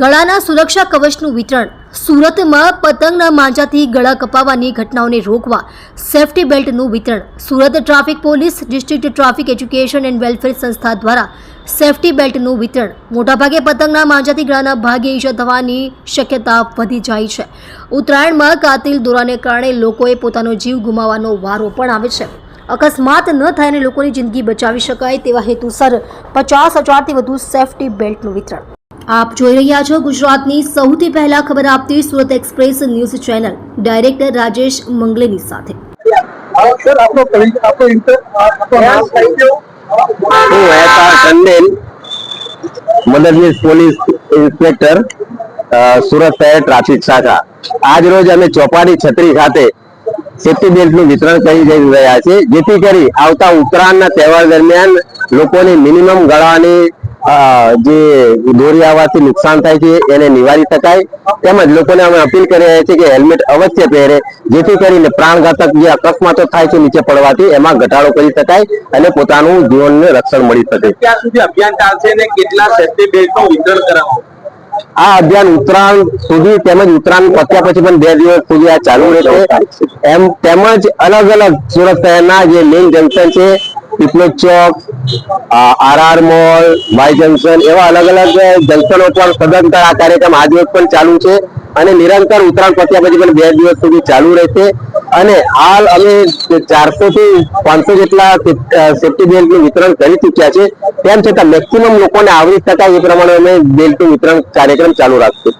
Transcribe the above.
ગળાના સુરક્ષા કવચનું વિતરણ. સુરતમાં પતંગના માંજાથી ગળા કપાવવાની ઘટનાઓને રોકવા સેફટી બેલ્ટનું વિતરણ. Surat traffic police, district traffic education and welfare સંસ્થા દ્વારા સેફટી બેલ્ટનું વિતરણ. મોટાભાગે પતંગના માંજાથી ગળાના ભાગે ઈજા થવાની શક્યતા વધી જાય છે. ઉત્તરાયણમાં કાતિલ દોરાને કારણે લોકોએ પોતાનો જીવ ગુમાવવાનો વારો પણ આવે છે. અકસ્માત ન થાય અને લોકોની જિંદગી બચાવી શકાય તેવા હેતુસર પચાસ હજારથી વધુ સેફટી બેલ્ટનું વિતરણ. આપ જોઈ રહ્યા છો ગુજરાતની સૌથી પહેલા ખબર આપતી Surat express news channel. Director Rajesh મંગલેની સાથે. હું મદદનીશ પોલીસ ઇન્સ્પેક્ટર સુરત શહેર ટ્રાફિક શાખા. આજ રોજ અમે ચોપાટી છત્રી ખાતે સેફ્ટી બેલ્ટનું વિતરણ કરી જઈ રહ્યા છે જેથી કરી આવતા ઉત્તરાયણના તહેવાર દરમિયાન લોકોને મિનિમમ ગળાની જે દોરી આવવાથી નુકસાન થાય છે એને નિવારી શકાય. તેમજ લોકોને અમે અપીલ કરી રહ્યા છીએ કે હેલ્મેટ અવશ્ય પહેરે જેથી કરીને પ્રાણઘાતક જે અકસ્માતો થાય છે નીચે પડવાથી એમાં ઘટાડો કરી શકાય અને પોતાનું જીવનને રક્ષણ મળી શકે. ત્યાં સુધી અભિયાન ચાલશે અને કેટલા સેફ્ટી બેલ્ટનું વિતરણ કરાવો આ અભિયાન ઉત્તરાયણ સુધી તેમજ ઉત્તરાયણ પત્યા પછી પણ બે દિવસ સુધી આ ચાલુ રહેશે. એમ તેમજ અલગ અલગ સુરત શહેરના જે મેઇન જંકશન છે પીપલોદ ચોક આરઆર મોલ વાય જંકશન એવા અલગ અલગ જંકશનો પર સદંતર આ કાર્યક્રમ આજ રોજ પણ ચાલુ છે અને નિરંતર ઉત્તરાયણ પત્યા પછી પણ બે દિવસ સુધી ચાલુ રહેશે. અને હાલ અમે ચારસો થી પાંચસો જેટલા સેફ્ટી બેલ્ટનું વિતરણ કરી ચૂક્યા છે. તેમ છતાં મેક્સિમમ લોકોને આવરી શકાય એ પ્રમાણે અમે બેલ્ટનું વિતરણ કાર્યક્રમ ચાલુ રાખશું.